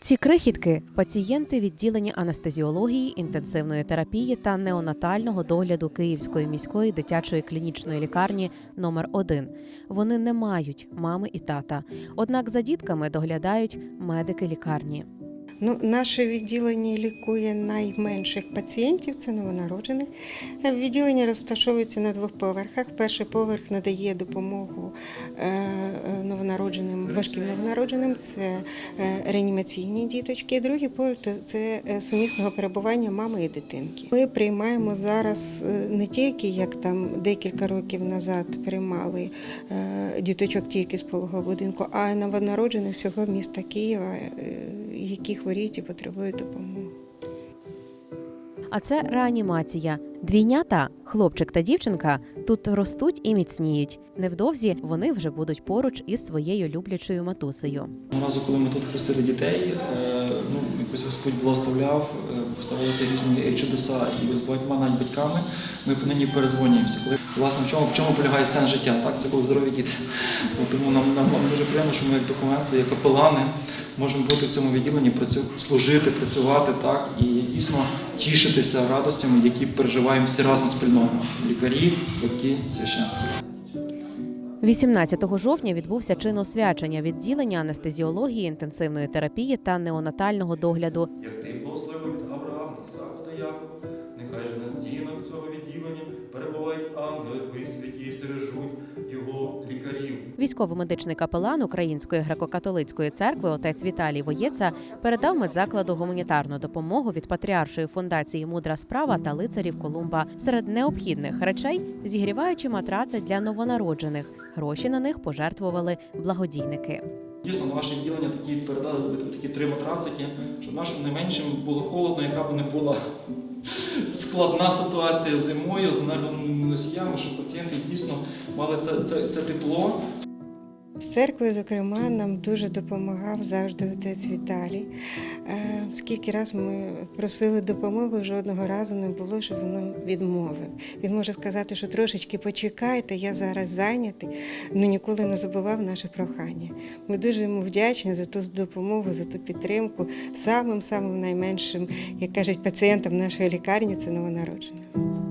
Ці крихітки пацієнти відділення анестезіології, інтенсивної терапії та неонатального догляду Київської міської дитячої клінічної лікарні номер 1 Вони не мають мами і тата. Однак за дітками доглядають медики лікарні. Ну, наше відділення лікує найменших пацієнтів, це новонароджених. Відділення розташовується на двох поверхах. Перший поверх надає допомогу е, е, новонародженим, важким новонародженим, це е, реанімаційні діточки. Другий поверх це сумісного перебування мами і дитинки. Ми приймаємо зараз не тільки як там декілька років назад приймали діточок тільки з пологового будинку, а й новонароджених всього міста Києва, які хворіють і потребують допомоги. А це реанімація. Двійнята, хлопчик та дівчинка, тут ростуть і міцніють. Невдовзі вони вже будуть поруч із своєю люблячою матусею. Разу, коли ми тут хрестили дітей, е, ну якось Господь благословляв, е, поставилися різні чудеса, і з багатьма навіть батьками ми по нині перезвонюємося. Коли власне в чому в чому полягає сенс життя? Так, це коли здорові діти. От тому нам, нам, нам дуже приємно, що ми як духовенство, як капелани можемо бути в цьому відділенні, працю, служити, працювати так і дійсно тішитися радостями, які переживаємо всі разом спільно. Лікарі, батьки, священники. 18 жовтня відбувся чин освячення відділення анестезіології, інтенсивної терапії та неонатального догляду. як ти благословив від Авраама, Ісака та Якова, нехай же на стінах цього відділення перебувають ангели твої святі і стережуть його. Військово-медичний капелан Української греко-католицької церкви отець Віталій Воєца передав медзакладу гуманітарну допомогу від патріаршої фундації Мудра справа та лицарів Колумба. Серед необхідних речей зігріваючі матраци для новонароджених. Гроші на них пожертвували благодійники. Дійсно, на ваше відділення такі передали такі три матрацики, щоб нашим найменшим було холодно, яка б не була складна ситуація зимою з енергоносіями, щоб пацієнти дійсно мали це, це, це тепло. З церкви, зокрема, нам дуже допомагав завжди отець Віталій. Е, Скільки раз ми просили допомоги, жодного разу не було, щоб він відмовив. Він може сказати, що трошечки почекайте, я зараз зайнятий, але ніколи не забував наше прохання. Ми дуже йому вдячні за ту допомогу, за ту підтримку. Самим самим найменшим, як кажуть, пацієнтам нашої лікарні це новонароджена.